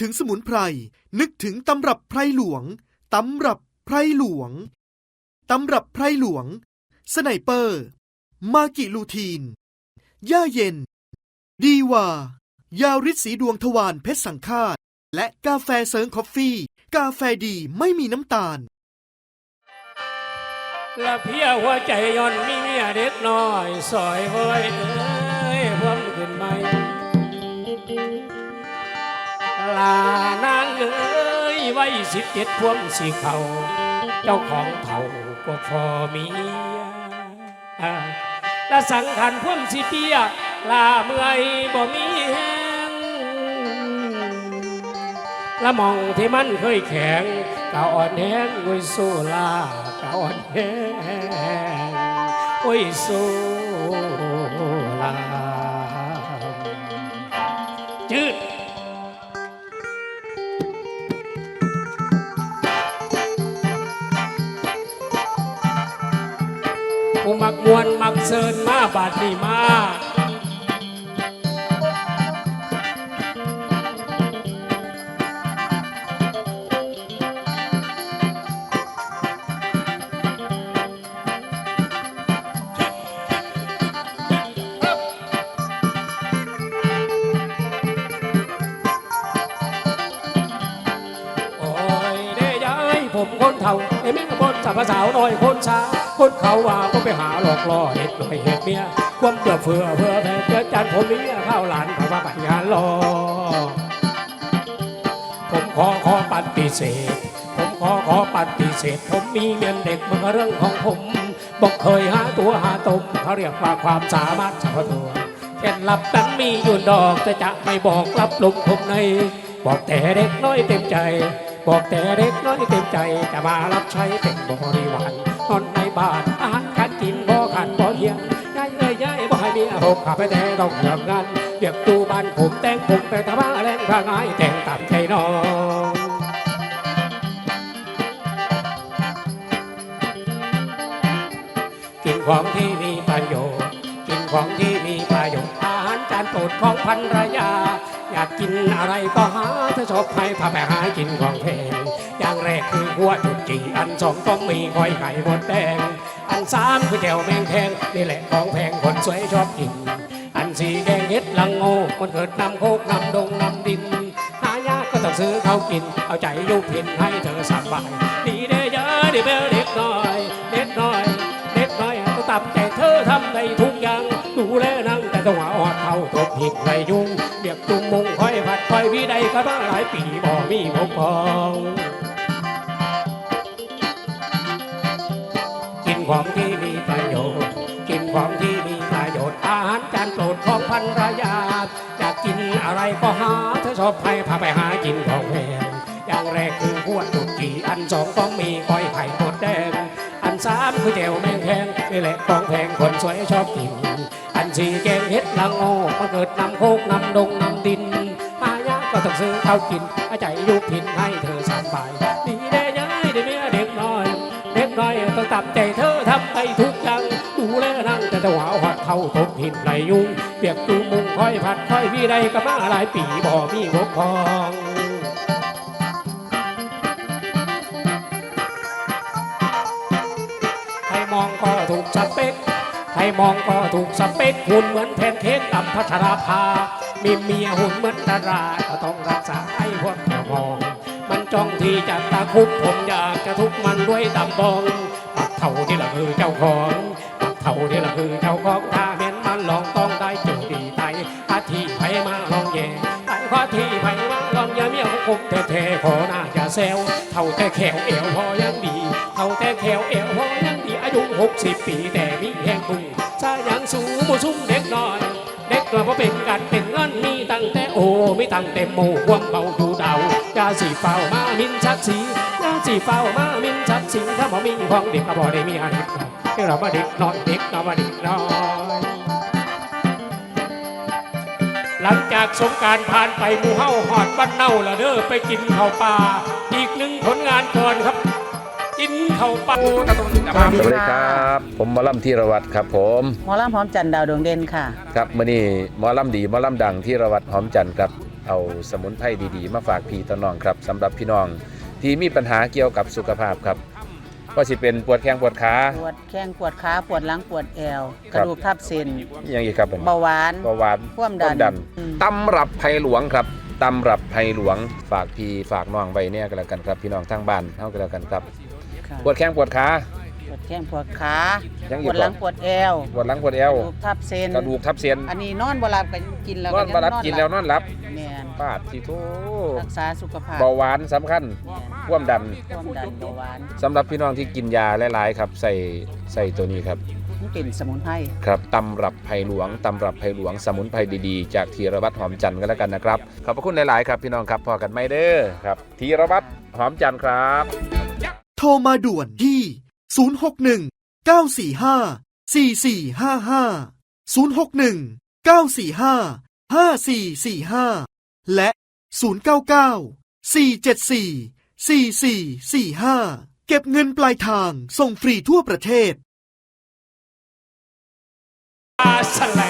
ถึงสมุนไพร นึกถึงตำรับไพรหลวง ตำรับไพรหลวง ตำรับไพรหลวง สไนเปอร์ มากิลูทีน ย่าเย็น ดีวา ยาริดสีดวงทวารเพชรสังฆาต และกาแฟเซิร์งคอฟฟี่ กาแฟดีไม่มีน้ำตาลละเพียหัวใจย่อนมีเมียเด็กน้อย สอยเว้ย ลานางเอ้ยไว้สิบเจ็ดพวงสีเขาเจ้าของเผ่าก็พอมีและสังขันพวงสีเปียลาเมื่อยบ่มีแห้งละมองที่มันเคยแข็งกะอ่อนแห้งโอ้ยสู้ลากะอ่อนแห้งโอ้ยสู้ มักมวนมักเซินมาบาดนี้มา เขาว่าก็ไปหาหลอกล่อเห็ดหน่อยเห็ดเมียความเดือเฟือเพื่อแผ่เจอจันผมเมียข้าวหลานพาว่าไปงานรอผมขอขอปฏิเสธ ผมขอขอปฏิเสธ ผมมีเงินเด็กมันเรื่องของผมบอกเคยหาตัวหาตมเขาเรียกว่าความสามารถเฉพาะตัวแก่นลับนั้นมีอยู่ดอกแต่จะไม่บอกรับลงผมใน บอกแต่เด็กน้อยเต็มใจ บอกแต่เด็กน้อยเต็มใจจะมารับใช้เป็นบริวารนอนในบ้านอา เฮียงยายเอ้ยยายบ่ให้เมียหกขับไปแต่ต้องเลิกงานเรียกตูบ้านผมแต่งผมไปทำอะไรข้างไงแต่งตามใจน้องกินของที่มีประโยชน์กินของที่มีประโยชน์อาหารจานโปรดของพันรยา อยากกินอะไรก็หาถ้าชอบใครพาไปหากินของแพงอย่างแรกคือหัวจุดจีอันสองต้องมีคอยไข่หมดแดง อันสามคือแจ่วแมงแคงนี่แหละของแพงคนสวยชอบกิน อันสี่แกงเห็ดลังโง่มันเกิดนำโคกนำดงนำดินหายากก็ต้องซื้อเขากิน เอาใจลูกพินให้เธอสบายดีเด้เยอะดีเบลเด็กน้อยเด็กน้อยเด็กน้อยต้องตับใจเธอทำได้ทุกอย่างดูแลนั่งแต่ต้องหาอดเท่าตบผิดไรยุ่งเบียกจุงมุงคอยผัดคอยวิใดก็มาหลายปีบ่มีพกพอง ของที่มีประโยชน์ กินของที่มีประโยชน์ อาหารจานโปรดของพันรยาอยากกินอะไรก็หาเธอชอบใครพาไปหากินของแพงอย่างแรกคือหัวจุกจีอันสองต้องมีก้อยไข่หมดแดง อันสามคือแจ่วแมงแคงนี่แหละของแพงคนสวยชอบกิน อันสี่แกงเห็ดละโง่มาเกิดนำโคกนำดงนำดินหายากก็ต้องซื้อข้าวกินอาใจยุพินให้เธอสบายดีแน่ย้ายได้เมียเด็กน้อย เด็กน้อยต้องตับใจเธอ ทำไปทุกอย่างดูแลนั่งแต่จะหวาหัดเท่าตกหินไหลยุงเปียกจูมุงคอยผัดคอยวิใดก็มาหลายปีบ่มีบกพองใครมองก็ถูกสเปคใครมองก็ถูกสเปคหุ่นเหมือนแพนเค้กกับพัชราภา มีเมียหุ่นเหมือนดาราก็ต้องรักษาให้พวกแถวมอง มันจ้องที่จะตาคุบผมอยากจะทุกมันด้วยตำบอง เท่าที่ละคือเจ้าของปักเท่าที่ละคือเจ้าของถ้าเห็นมันลองต้องได้เจอดีไตอาทีไผมาลองแย่ไตพาทีไผมาลองอย่าเมียของผมแท้ๆขอหน้าจะแซวเท่าแต่แขวเอวพอยังดีเท่าแต่แขวเอวพอยังดีอายุหกสิบปีแต่มีแห่งบุญซายังสูงบุชุ่มเด็กน้อยเด็กน้อยเพราะเป็นกันเป็นเงินมีตั้งแต่โอ้มีตั้งแต่หมูความเบาดูดา วอยาสีเฝ้ามามินชักสีอยาสีเฝ้ามามินชักสีถ้าบ่มีของเด็กก็บ่ได้มีอะไรเด็กเรามาเด็กน้อยเด็กเรามาเด็กน้อยหลังจากสงการผ่านไปหมู่เฮาหอดบ้านเน่าละเด้อไปกินข้าวปลาอีกหนึ่งผลงานก่อนครับ กินข้าวปลาสวัสดีครับ ผมหมอลำธีรวัตรครับ ผมหมอลำพร้อมจันดาวดวงเด่นค่ะ ครับมื่อนี้หมอลำดีหมอลำดังธีรวัตรหอมจันครับ เอาสมุนไพรดีๆ มาฝากพี่ต้นน้องครับสำหรับพี่น้องที่มีปัญหาเกี่ยวกับสุขภาพครับก็สิเป็นปวดแข้งปวดขา ปวดแข้งปวดขาปวดหลังปวดแอวคกรับระดูกทับเส้นอยังอีกครับผมเบาหวานเบาหวานความดันดันอืมตำรับไผ่หลวงครับตำรับไผ่หลวงฝากพี่ฝากน้องไว้เนี่ยก็แล้วกันครับพี่น้องทางบ้านเฮาก็แล้วกันครับค่ะปวดแข้งปวดขา ปวดแข้งปวดขายังอีปกวดหลังบ่ปวดแอวปวดหลังปวดเอวกระดูกทับเส้นกระดูกทับเส้นอันนี้นอนบ่หลับก็กินแล้วนอนยังมารับกินแล้วนอนหลับแม่นปาดที่โทรักษาสุขภาพเบาหวานสำคัญแม่นความดันความดันเบาหวานสำหรับพี่น้องที่กินยาหลายๆครับใส่ใส่ตัวนี้ครับ มันเป็นสมุนไพรครับตำรับไผ่หลวงตำรับไผ่หลวงสมุนไพรดีๆ จากธีรวัตรหอมจันทร์กันแล้วกันนะครับ ขอบพระคุณหลาย ๆ ครับพี่น้องครับพอกันไม่เด้อครับธีรวัตรหอมจันทร์ครับ โทรมาด่วนที่ 061 945 4455 061 945 5445 และ 099 474 4445 เก็บเงินปลายทางส่งฟรีทั่วประเทศาซะแล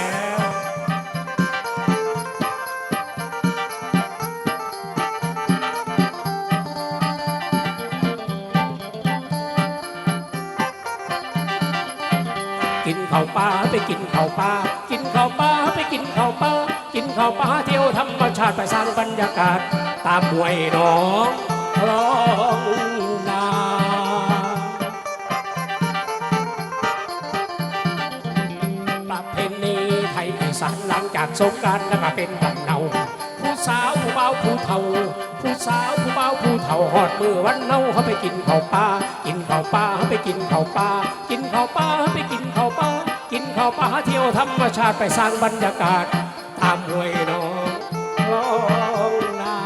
กินข้าวปลาไปกินข้าวปลากินข้าวปลาไปกินข้าวปลากินข้าวปลาเที่ยวธรรมชาติไปสร้างบรรยากาศ ตามห้วยหนองคลองนาประเพณีไทยอีสานหลังจากสงกรารแล้วก็เป็นวันเนาผู้สาวผู้เบาผู้เฒ่าผู้สาวผู้เบาผู้เฒ่าหอดมือวันเน่าเขาไปกินข้าวปลากินข้าวปลาไปกินข้าวปลากินข้าวปลาไปกินข้าวปกิน ข้าวปลาเที่ยวธรรมชาติไปสร้างบรรยากาศ ตามห้วยหนองลองนา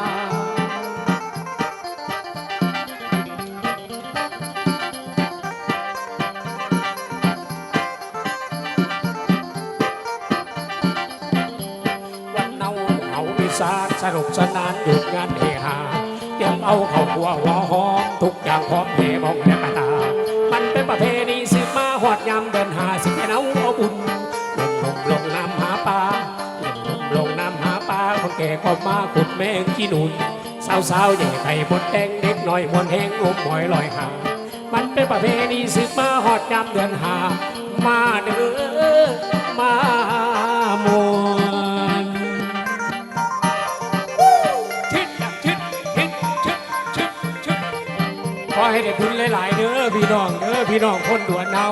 วันเนาเอาอีสานสนุกสนานหยุดงานเฮฮาเตรียมเอาเข้าวหัวหัวหอมทุกอย่างพร้อมเฮมองแแก่ก็มาขุดแมงขี้หนุนสาวสาวใหญ่ไข่บดแดงเด็กหน่อยมวนแหงงมหอยลอยหา มันเป็นประเพณีสืบมาหอดยามเดือนหา มาเด้อมามวนชิดชิดชิดชิดชิดชิดขอให้ได้บุญหลาย ๆ เด้อพี่น้องเด้อพี่น้องคนด่วนเนา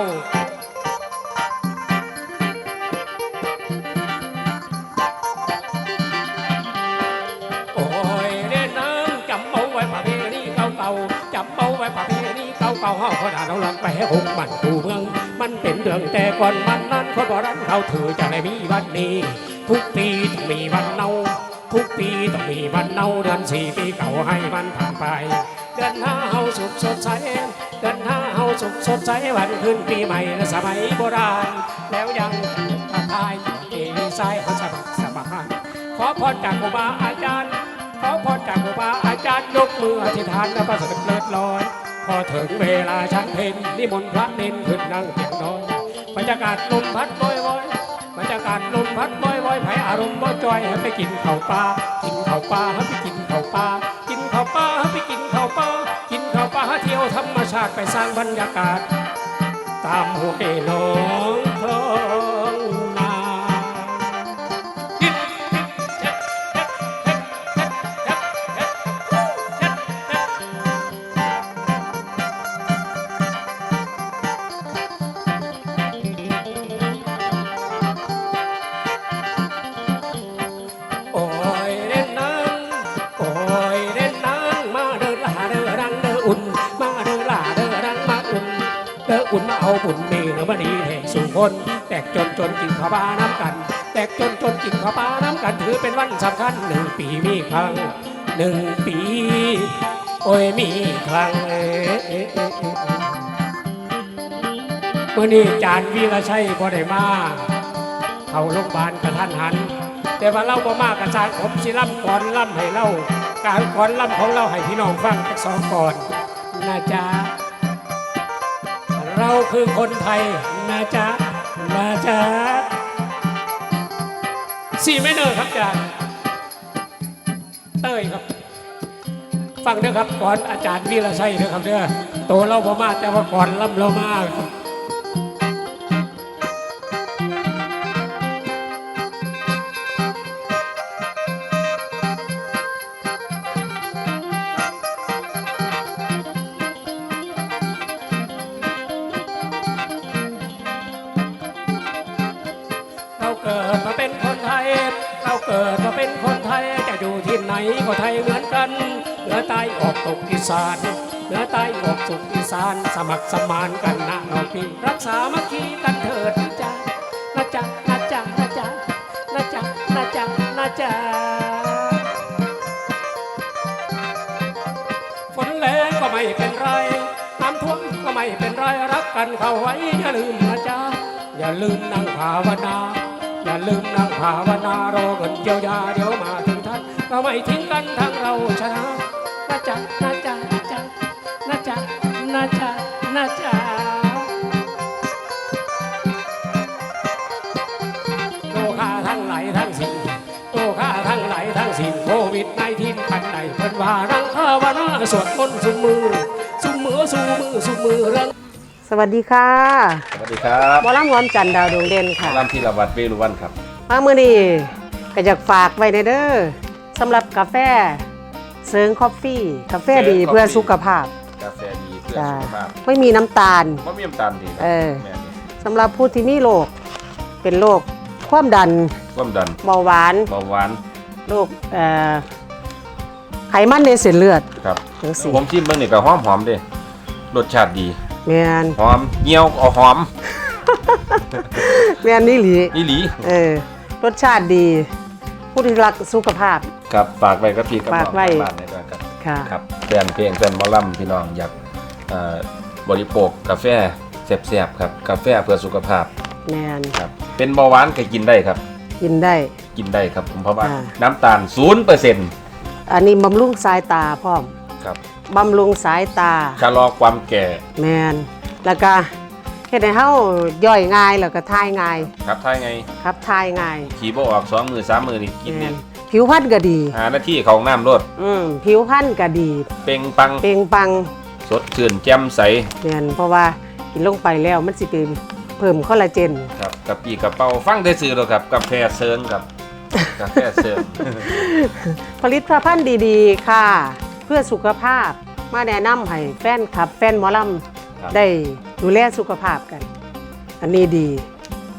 เก่าเฮาคนอ่านเอาหลังไปให้หงมันกูเมือง มันเป็นเรื่องแต่ก่อนมันนั้นคนโบราณเขาถือจะได้มีวันนี้ ทุกปีต้องมีวันเนาทุกปีต้องมีวันเนาเดือนสี่ปีเก่าให้มันผ่านไป เดือนห้าเฮาสุขสดใสเดือนห้าเฮาสุขสดใสวันขึ้นปีใหม่และสมัยโบราณ แล้วยังทักทายเอสายเขาสบักสบายขอพรจากครูบาอาจารย์ ขอพรจากครูบาอาจารย์ยกมืออธิษฐานแล้วก็สำเร็จลอย พอถึงเวลาฉันเพนนิมนต์พระเน้นขึ้นนั่งเตียงนอนบรรยากาศลมพัดวอยวอยบรรยากาศลมพัดวอยวอยไผอารมณ์บ่จอยให้ไปกินข้าวปลากินข้าวปลาให้ไปกินข้าวปลากินข้าวปลาให้ไปกินข้าวปลากินข้าวปลาเที่ยวธรรมชาติไปสร้างบรรยากาศ ตามห้วยหนองคลอง เดินลาเดินรังเดินอุ่น มาเดินลาเดินรังมาอุ่น เดินอุ่นมาเอาบุญมีหรือมาดีแห่งสู่คน แตกจนจนกินข้าวปลาน้ำกัน แตกจนจนกินข้าวปลาน้ำกันถือเป็นวันสำคัญหนึ่งปีมีครั้งหนึ่งปี โอ้ยมีครั้งเอ้ยเอ้ยเออเมื่อนี้จานวีรชัยบ่ได้มาเข้าโรงพยาบาลกระทันหัน แต่ว่าเราบ่มากกระจายผมสิล่ำก่อนล่ำให้เรา การก่อนล่ำของเราให้พี่น้องฟังสักสองก่อนนะจ๊ะเราคือคนไทยนะจ๊ะนะจ๊ะสี่ไม่เนอครับจ๊ะเต้ยครับ ฟังเด้อครับก่อนอาจารย์วีระชัยเด้อครับเด้อโตเราบ่มาแต่ว่าก่อนล่ำเรามาครับ เป็นคนไทยจะอยู่ที่ไหนก็ไทยเหมือนกันเหนือใต้ออกตกอีสานเหนือใต้ออกสุกอีสาน สมัครสมานกันนะน้องพี่รักษามัคคีกันเถิดนะจ๊ะนะจ๊ะนะจ๊ะนะจ๊ะนะจ๊ะนะจ๊ะนะจ๊ะฝนแรงก็ไม่เป็นไรน้ำท่วมก็ไม่เป็นไรรักกันเข้าไว้อย่าลืมนะจ๊ะอย่าลืมนั่งภาวนา อย่าลืมนั่งภาวนารอเงินเยียวยาเดี๋ยวมาถึงท่านเราไม่ทิ้งกันทางเราชนะนะจ๊ะนะจ๊ะนะจ๊ะนะจ๊ะนะจ๊ะนะจ๊ะโลกาทั้งหลายทั้งสิ้นโลกาทั้งหลายทั้งสิ้นโควิดในทีนปันใดเพิ่นว่านั่งภาวนาสวดมนต์สุมมือสุมมือสุมมือสุมมือเรื่อง สวัสดีค่ะสวัสดีครับหมอลำหวอมจันทร์ดาวดวงเด่นค่ะรำพีรวัตรเวรุวันครับ มาเมื่อนี้ก็อยากฝากไว้ในเด้อสำหรับกาแฟเซิงคอฟฟี่ กาแฟดีเซิงเพื่อ Coffee สุขภาพ กาแฟดีเพื่อจ้าสุขภาพ ไม่มีน้ำตาลมะเมี่ยมตาลดีเออแม่นี่สำหรับผู้ที่มีโรคเป็นโรคความดัน ความดันเบาหวานเบาหวานโรคเอ่อไขมันในเส้นเลือดครับจังซี่ผมชิมเบิ่งนี่ก็หอมหอมๆเด้รสชาติดี แม่นหอมเงี้ยวเอาหอมแม่นนี่หลีนี่หลีเออรสชาติดี ผู้ที่รักสุขภาพ ครับฝากไว้กับพี่กับน้ฝาอกงไว้ทางบ้านในด้วยครับค่ะ ครับแฟนเพลงแฟนหมอลำพี่น้องอยากเอ่อบริโภคกาแฟแซ่บๆครับกาแฟเพื่อสุขภาพแม่นครับเป็นเบาหวานก็กินได้ครับ กินได้ กินได้ครับผมเพราะว่าอ่า น้ำตาล0%อันนี้บำรุงสายตาพร้อม ครับ บำรุงสายตา ชะลอความแก่ แมนแล้วก็เฮ็ดให้เฮาย่อยง่ายแล้วก็ทายง่ายครับถ้าไงครับทายง่ายขี่บ่ออกสองมือสามมือนี่กินแม่เนี่ยนผิวพรรณก็ดี หาหน้าที่ของน้ำรดอืมผิวพรรณก็ดีเป่งปังเปล่งปลังสดชื่นแจ่มใสแม่นเพราะว่ากินลงไปแล้วมันสิเป็นเพิ่มคอลลาเจน ครับกับปีกระเป๋าฟังได้ซื้อแล้วครับกาแฟเซิร์นครับกาแฟเซิร์นผลิตภัณฑ์ดีๆ ค่ะเพื่อสุขภาพ มาแนะนำให้แฟนคลับ แฟนหมอลครับำได้ดูแลสุขภาพกัน อันนี้ดี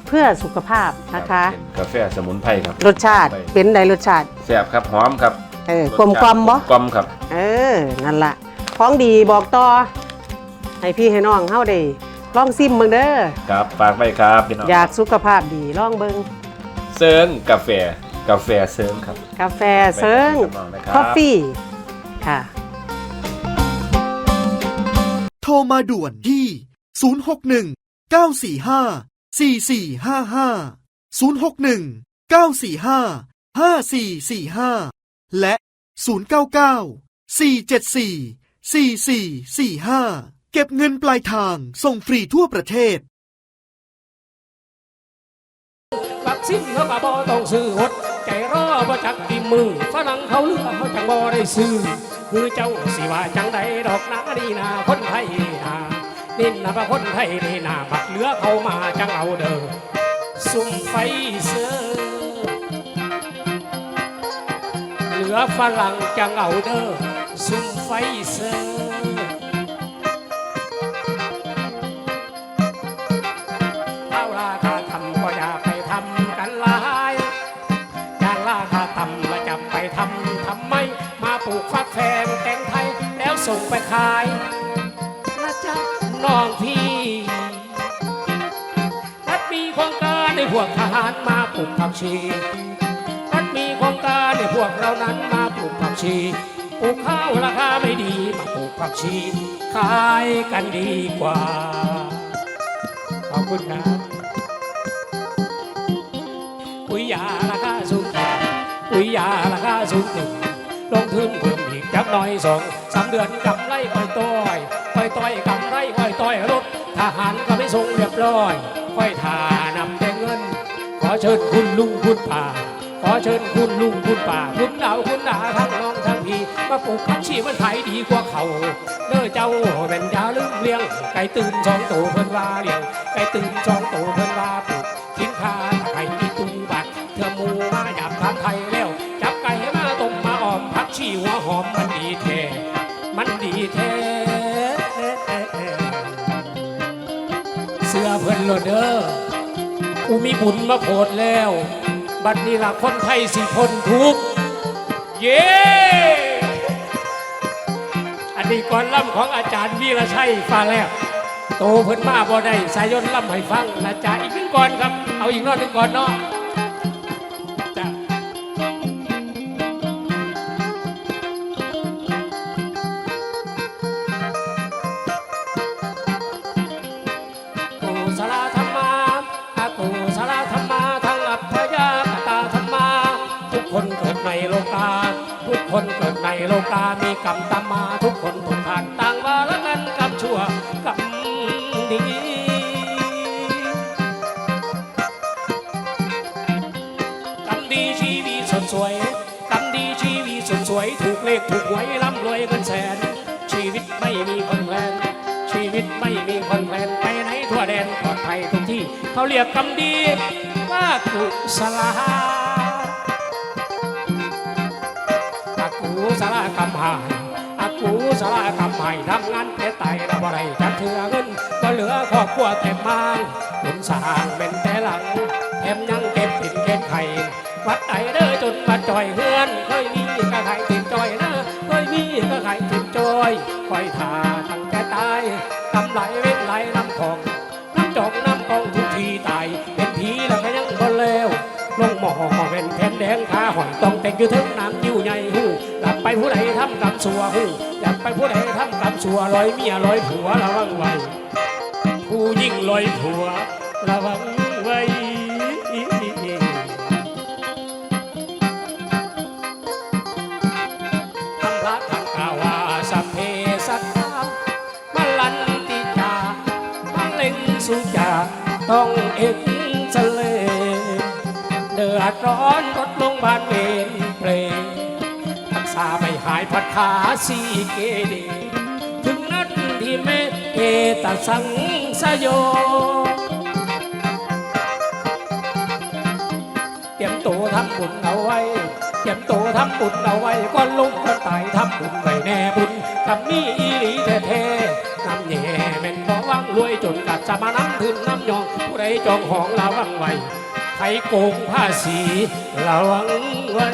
เพื่อสุขภาพนะคะเป็นกาแฟสมุนไพรครับ รสชาติเป็นไดรสชาติแซ่บครับหอมครับเออกลมกลมๆบ่กลมครับ เออนั่นละของดีบอกต่อให้พี่ให้น้องเฮาได้ลองซิมเบิ่งเด้อครับฝากไว้ครับพี่น้องอยากสุขภาพดีลองเบิ่งเซิร์นกาแฟกาแฟเซิร์นครับ กาแฟเซิงไปกับน้องนะครับคอฟฟี่ ค่ะ โทรมาด่วนที่ 061 945 4455 061 945 5445 และ 099 474 4445 เก็บเงินปลายทางส่งฟรีทั่วประเทศวัคซีนเขาก็บ่ต้องซื้อหดใจรอ บ่จักกิมือฝรั่งเขาเลือกเขาจังบ่ได้ซื้อคือเจ้าสิว่าจังใดดอกนาดีนาคนไทยนี่นานินนะพระคนไทยนี่นาบักเหลือเขามาจังเอาเด้อซุ่มไฟเสือเหลือฝรั่งจังเอาเด้อซุ่มไฟเสือ ไปขายนะจ๊ะน้องพี่รัฐมีโครงการในพวกทหารมาปลูกผักชีรัฐมีโครงการในพวกเรานั้นมาปลูกผักชีปลูกข้าวราคาไม่ดีมาปลูกผักชีขายกันดีกว่า ขอบคุณครับปุ๋ยยาราคาสูงปุ๋ยยาราคาสูง ลงทุนเพิ่มอีกจักหน่อยสองสามเดือนกำไรค่อยต้อยค่อยต้อยกำไรค่อยต้อยรถทหารก็ไม่ส่งเรียบร้อย ค่อยทานำแต่เงิน ขอเชิญคุณลุงคุณป่า ขอเชิญคุณลุงคุณป่า คุณดาวคุณดาทั้งน้องดีมาปลูกผักชีมันขายดีกว่าเขาเด้อเจ้าเป็นยาลืมเลี้ยง ไก่ตื่นสองตัวเพิ่นว่าเลี้ยงไก่ตื่นสองตัวเพิ่นว่าปลูกทิ้งคาไข่ กูมีบุญมาโผดแล้ว บัดนี้ละคนไทยสิพ้นทุกข์เย้อันนี้ก่อนล่ำของอาจารย์วีระชัยฟ้าแล้ว โตเพิ่นมาบ่ได้สายยนล่ำให้ฟังนะจ๊ะอีกหนึ่งก่อนครับ เอาอีกนอดหนึ่งก่อนเนาะ คนเกิดในโลกามีกรรมตามมาทุกคนถูกผ่านต่างว่าละกันกรรมชั่วกรรมดีกำดีชีวีสดสวยกำดีชีวีสดสวยถูกเลขถูกหวยร่ำรวยเงินแสน ชีวิตไม่มีคนแพลนชีวิตไม่มีคนแพลนไปไหนทั่วแดนปลอดภัยทุกที่ เขาเรียกกำดีว่ากุศลา อากูสลากำหายอากูสลากำหายทำงานแต่ไตระบ่ได้จักเถื่อเงินก็เหลือครอบครัวแต่มางบุญสร้างเป็นแต่หลังแถมยังเก็บปิ่นเก็บไข่วัดไหนเด้อจนมาจ่อยเฮือนเคยมีก็ไข่ติดจอยนะเคยมีก็ไข่ติดจอยคอยทาตั้งแต่ตายกำไหลเว้นไหลน้ำของ หมอเป็นแผ่นแดงขาหอยต้องแต่งอยู่ถึงน้ำยิ้วใหญ่หูหลับไปผู้ใดทำกรรมสัวหูหลับไปผู้ใดทำกรรมสัวลอยเมียลอยผัวระวังไว้ผู้ยิ่งลอยผัวระวังไว้ทำพระทังกาวสัพเพสัตตามลันติจามะเล็งสุจาต้องเอ็กซเลเดื อดร้อนรถโรงพยาบาลเวรเปรย์รักษาไม่หายพัดขาสีเกเดถึงนัดที่เมเอตสังสยเตรียมตัวทำบุญเอาไว้เตรียมตัวทำบุญเอาไว้ก่อนลุงก่อนตายทำบุญไว้แน่บุญกับมีอีหลีแท้ๆนำแย่แม่นบ่วังรวยจนกัดจะมาน้ำถึงน้ำยองผู้ใดจองของระวังไว้ ใครโกงภาษีระวังไว้